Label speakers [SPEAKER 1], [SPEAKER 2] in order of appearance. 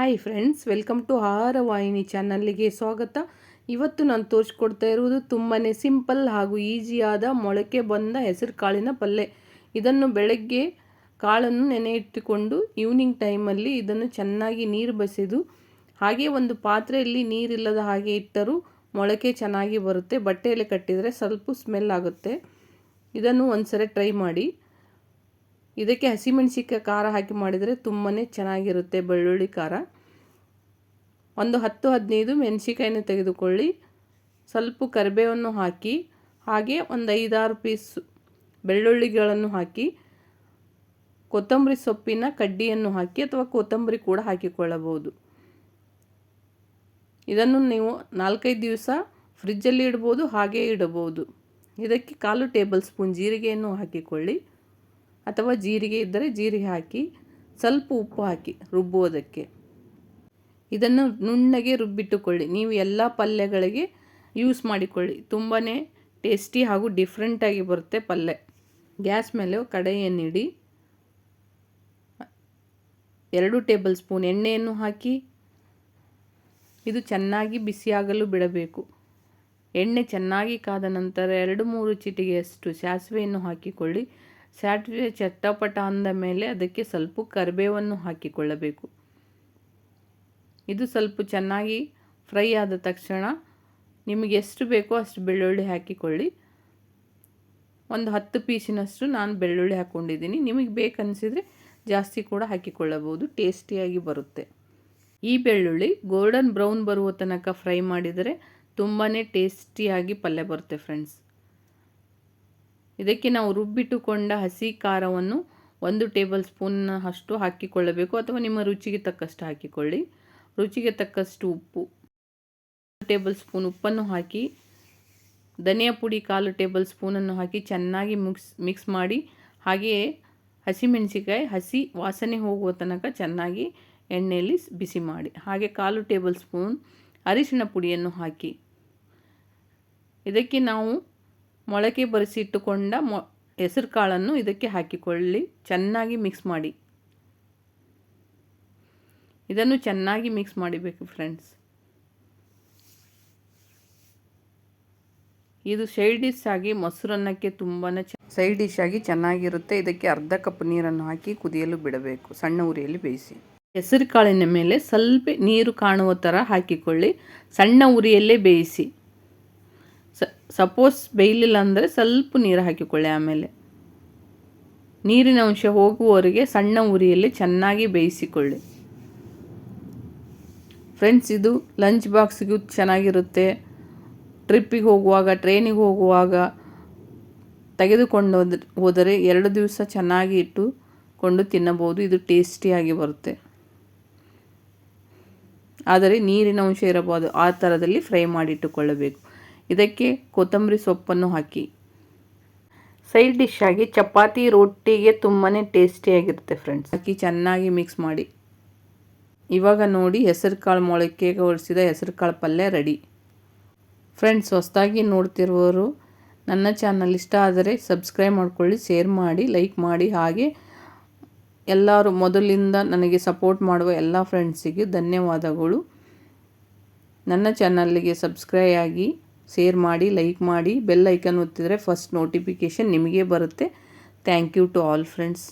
[SPEAKER 1] Hi friends welcome to ಆಹಾರ ವಾಹಿನಿ ಚಾನಲ್ಗೆ ಸ್ವಾಗತ. ಇವತ್ತು ನಾನು ತೋರಿಸ್ಕೊಡ್ತಾ ಇರುವುದು ತುಂಬಾ ಸಿಂಪಲ್ ಹಾಗೂ ಈಸಿಯಾದ ಮೊಳಕೆ ಬಂದ ಹೆಸರು ಕಾಳಿನ ಪಲ್ಯ ಇದನ್ನು ಬೆಳಗ್ಗೆ ಕಾಳನ್ನು ನೆನೆ ಇಟ್ಟುಕೊಂಡು ಈವ್ನಿಂಗ್ ಟೈಮಲ್ಲಿ ಇದನ್ನು ಚೆನ್ನಾಗಿ ನೀರು ಬಸಿದು, ಹಾಗೆ ಒಂದು ಪಾತ್ರೆಯಲ್ಲಿ ನೀರಿಲ್ಲದ ಹಾಗೆ ಇಟ್ಟರೂ ಮೊಳಕೆ ಚೆನ್ನಾಗಿ ಬರುತ್ತೆ. ಬಟ್ಟೆಯಲ್ಲಿ ಕಟ್ಟಿದರೆ ಸ್ವಲ್ಪ ಸ್ಮೆಲ್ ಆಗುತ್ತೆ. ಇದನ್ನು ಒಂದ್ಸರಿ ಟ್ರೈ ಮಾಡಿ. ಇದಕ್ಕೆ ಹಸಿಮೆಣಸಿಕಾಯಿ ಖಾರ ಹಾಕಿ ಮಾಡಿದರೆ ತುಂಬಾ ಚೆನ್ನಾಗಿರುತ್ತೆ ಬೆಳ್ಳುಳ್ಳಿ ಖಾರ. ಒಂದು ಹತ್ತು ಹದಿನೈದು ಮೆಣಸಿಕಾಯಿನ ತೆಗೆದುಕೊಳ್ಳಿ. ಸ್ವಲ್ಪ ಕರಿಬೇವನ್ನು ಹಾಕಿ, ಹಾಗೆ ಒಂದು ಐದಾರು ಪೀಸ್ ಬೆಳ್ಳುಳ್ಳಿಗಳನ್ನು ಹಾಕಿ, ಕೊತ್ತಂಬರಿ ಸೊಪ್ಪಿನ ಕಡ್ಡಿಯನ್ನು ಹಾಕಿ ಅಥವಾ ಕೊತ್ತಂಬರಿ ಕೂಡ ಹಾಕಿಕೊಳ್ಳಬಹುದು. ಇದನ್ನು ನೀವು ನಾಲ್ಕೈದು ದಿವಸ ಫ್ರಿಜ್ಜಲ್ಲಿ ಇಡ್ಬೋದು ಹಾಗೇ ಇಡಬಹುದು. ಇದಕ್ಕೆ ಕಾಲು ಟೇಬಲ್ ಸ್ಪೂನ್ ಜೀರಿಗೆಯನ್ನು ಹಾಕಿಕೊಳ್ಳಿ. ಅಥವಾ ಜೀರಿಗೆ ಇದ್ದರೆ ಜೀರಿಗೆ ಹಾಕಿ, ಸ್ವಲ್ಪ ಉಪ್ಪು ಹಾಕಿ ರುಬ್ಬುವುದಕ್ಕೆ ಇದನ್ನು ನುಣ್ಣಗೆ ರುಬ್ಬಿಟ್ಟುಕೊಳ್ಳಿ. ನೀವು ಎಲ್ಲ ಪಲ್ಯಗಳಿಗೆ ಯೂಸ್ ಮಾಡಿಕೊಳ್ಳಿ. ತುಂಬಾ ಟೇಸ್ಟಿ ಹಾಗೂ ಡಿಫ್ರೆಂಟಾಗಿ ಬರುತ್ತೆ ಪಲ್ಯ. ಗ್ಯಾಸ್ ಮೇಲೆ ಕಡೆಯನ್ನಿಡಿ ಎರಡು ಟೇಬಲ್ ಸ್ಪೂನ್ ಎಣ್ಣೆಯನ್ನು ಹಾಕಿ. ಇದು ಚೆನ್ನಾಗಿ ಬಿಸಿಯಾಗಲು ಬಿಡಬೇಕು. ಎಣ್ಣೆ ಚೆನ್ನಾಗಿ ಕಾದ ನಂತರ ಎರಡು ಮೂರು ಚಿಟಿಗೆಯಷ್ಟು ಸಾಸಿವೆಯನ್ನು ಹಾಕಿಕೊಳ್ಳಿ. ಸಾಸಿವೆ ಚಟ್ಟಪಟ ಅಂದ ಮೇಲೆ ಅದಕ್ಕೆ ಸ್ವಲ್ಪ ಕರಿಬೇವನ್ನು ಹಾಕಿಕೊಳ್ಳಬೇಕು. ಇದು ಸ್ವಲ್ಪ ಚೆನ್ನಾಗಿ ಫ್ರೈ ಆದ ತಕ್ಷಣ ನಿಮಗೆ ಎಷ್ಟು ಬೇಕೋ ಅಷ್ಟು ಬೆಳ್ಳುಳ್ಳಿ ಹಾಕಿಕೊಳ್ಳಿ. ಒಂದು ಹತ್ತು ಪೀಸಿನಷ್ಟು ನಾನು ಬೆಳ್ಳುಳ್ಳಿ ಹಾಕ್ಕೊಂಡಿದ್ದೀನಿ ನಿಮಗೆ ಬೇಕನ್ನಿಸಿದರೆ ಜಾಸ್ತಿ ಕೂಡ ಹಾಕಿಕೊಳ್ಳಬಹುದು. ಟೇಸ್ಟಿಯಾಗಿ ಬರುತ್ತೆ. ಈ ಬೆಳ್ಳುಳ್ಳಿ ಗೋಲ್ಡನ್ ಬ್ರೌನ್ ಬರುವ ತನಕ ಫ್ರೈ ಮಾಡಿದರೆ ತುಂಬಾ ಟೇಸ್ಟಿಯಾಗಿ ಪಲ್ಯ ಬರುತ್ತೆ ಫ್ರೆಂಡ್ಸ್. ಇದಕ್ಕೆ ನಾವು ರುಬ್ಬಿಟ್ಟುಕೊಂಡ ಹಸಿ ಖಾರವನ್ನು ಒಂದು ಟೇಬಲ್ ಸ್ಪೂನ್ ಅಷ್ಟು ಹಾಕಿಕೊಳ್ಳಬೇಕು ಅಥವಾ ನಿಮ್ಮ ರುಚಿಗೆ ತಕ್ಕಷ್ಟು ಹಾಕಿಕೊಳ್ಳಿ. ರುಚಿಗೆ ತಕ್ಕಷ್ಟು ಉಪ್ಪು ಟೇಬಲ್ ಸ್ಪೂನ್ ಉಪ್ಪನ್ನು ಹಾಕಿ, ಧನಿಯಾ ಪುಡಿ ಕಾಲು ಟೇಬಲ್ ಸ್ಪೂನನ್ನು ಹಾಕಿ ಚೆನ್ನಾಗಿ ಮಿಕ್ಸ್ ಮಿಕ್ಸ್ ಮಾಡಿ, ಹಾಗೆಯೇ ಹಸಿಮೆಣಸಿಕಾಯಿ ಹಸಿ ವಾಸನೆ ಹೋಗುವ ತನಕ ಚೆನ್ನಾಗಿ ಎಣ್ಣೆಯಲ್ಲಿ ಬಿಸಿ ಮಾಡಿ, ಹಾಗೆ ಕಾಲು ಟೇಬಲ್ ಸ್ಪೂನ್ ಅರಿಶಿಣ ಪುಡಿಯನ್ನು ಹಾಕಿ. ಇದಕ್ಕೆ ನಾವು ಮೊಳಕೆ ಬರೆಸಿಟ್ಟುಕೊಂಡ ಮೊ ಹೆಸರು ಕಾಳನ್ನು ಇದಕ್ಕೆ ಹಾಕಿಕೊಳ್ಳಿ. ಚೆನ್ನಾಗಿ ಮಿಕ್ಸ್ ಮಾಡಿ. ಇದನ್ನು ಚೆನ್ನಾಗಿ ಮಿಕ್ಸ್ ಮಾಡಬೇಕು ಫ್ರೆಂಡ್ಸ್ ಇದು ಸೈಡ್ ಡಿಶ್ ಆಗಿ ಮೊಸರನ್ನಕ್ಕೆ ತುಂಬಾ ಸೈಡ್ ಡಿಶ್ ಆಗಿ ಚೆನ್ನಾಗಿರುತ್ತೆ. ಇದಕ್ಕೆ ಅರ್ಧ ಕಪ್ ನೀರನ್ನು ಹಾಕಿ ಕುದಿಯಲು ಬಿಡಬೇಕು. ಸಣ್ಣ ಉರಿಯಲ್ಲಿ ಬೇಯಿಸಿ. ಹೆಸರು ಕಾಳಿನ ಮೇಲೆ ಸ್ವಲ್ಪ ನೀರು ಕಾಣುವ ಥರ ಹಾಕಿಕೊಳ್ಳಿ. ಸಣ್ಣ ಉರಿಯಲ್ಲೇ ಬೇಯಿಸಿ. ಸಪೋಸ್ ಬೇಯಲಿಲ್ಲ ಅಂದರೆ ಸ್ವಲ್ಪ ನೀರು ಹಾಕಿಕೊಳ್ಳಿ ಆಮೇಲೆ. ನೀರಿನ ಅಂಶ ಹೋಗುವವರೆಗೆ ಸಣ್ಣ ಉರಿಯಲ್ಲಿ ಚೆನ್ನಾಗಿ ಬೇಯಿಸಿಕೊಳ್ಳಿ. ಫ್ರೆಂಡ್ಸ್ ಇದು ಲಂಚ್ ಬಾಕ್ಸ್ಗೂ ಚೆನ್ನಾಗಿರುತ್ತೆ. ಟ್ರಿಪ್ಪಿಗೆ ಹೋಗುವಾಗ ಟ್ರೈನಿಗೆ ಹೋಗುವಾಗ ತೆಗೆದುಕೊಂಡು ಹೋದರೆ ಎರಡು ದಿವಸ ಚೆನ್ನಾಗಿ ಇಟ್ಟುಕೊಂಡು ತಿನ್ನಬಹುದು. ಇದು ಟೇಸ್ಟಿಯಾಗಿ ಬರುತ್ತೆ. ಆದರೆ ನೀರಿನ ಅಂಶ ಇರಬಹುದು. ಆ ಥರದಲ್ಲಿ ಫ್ರೈ ಮಾಡಿಟ್ಟುಕೊಳ್ಳಬೇಕು ಇದಕ್ಕೆ ಕೊತ್ತಂಬರಿ ಸೊಪ್ಪನ್ನು ಹಾಕಿ. ಸೈಡ್ ಡಿಶ್ ಆಗಿ ಚಪಾತಿ ರೊಟ್ಟಿಗೆ ತುಂಬಾ ಟೇಸ್ಟಿಯಾಗಿರುತ್ತೆ ಫ್ರೆಂಡ್ಸ್ ಹಾಕಿ ಚೆನ್ನಾಗಿ ಮಿಕ್ಸ್ ಮಾಡಿ. ಇವಾಗ ನೋಡಿ ಹೆಸರು ಕಾಳು ಮೊಳಕೆಗೆ ಹೊಲಿಸಿದ ಹೆಸರು ಕಾಳು ಪಲ್ಯ ರೆಡಿ ಫ್ರೆಂಡ್ಸ್ ಹೊಸದಾಗಿ ನೋಡ್ತಿರುವವರು ನನ್ನ ಚಾನಲ್ ಇಷ್ಟ ಆದರೆ ಸಬ್ಸ್ಕ್ರೈಬ್ ಮಾಡಿಕೊಳ್ಳಿ ಶೇರ್ ಮಾಡಿ ಲೈಕ್ ಮಾಡಿ. ಹಾಗೆ ಎಲ್ಲರೂ ಮೊದಲಿಂದ ನನಗೆ ಸಪೋರ್ಟ್ ಮಾಡುವ ಎಲ್ಲ ಫ್ರೆಂಡ್ಸಿಗೆ ಧನ್ಯವಾದಗಳು. ನನ್ನ ಚಾನಲ್ಗೆ ಸಬ್ಸ್ಕ್ರೈ ಆಗಿ. ಶೇರ್ ಮಾಡಿ ಲೈಕ್ ಮಾಡಿ ಬೆಲ್ ಐಕನ್ ಒತ್ತಿದರೆ ಫಸ್ಟ್ ನೋಟಿಫಿಕೇಷನ್ ನಿಮಗೆ ಬರುತ್ತೆ. Thank you to all friends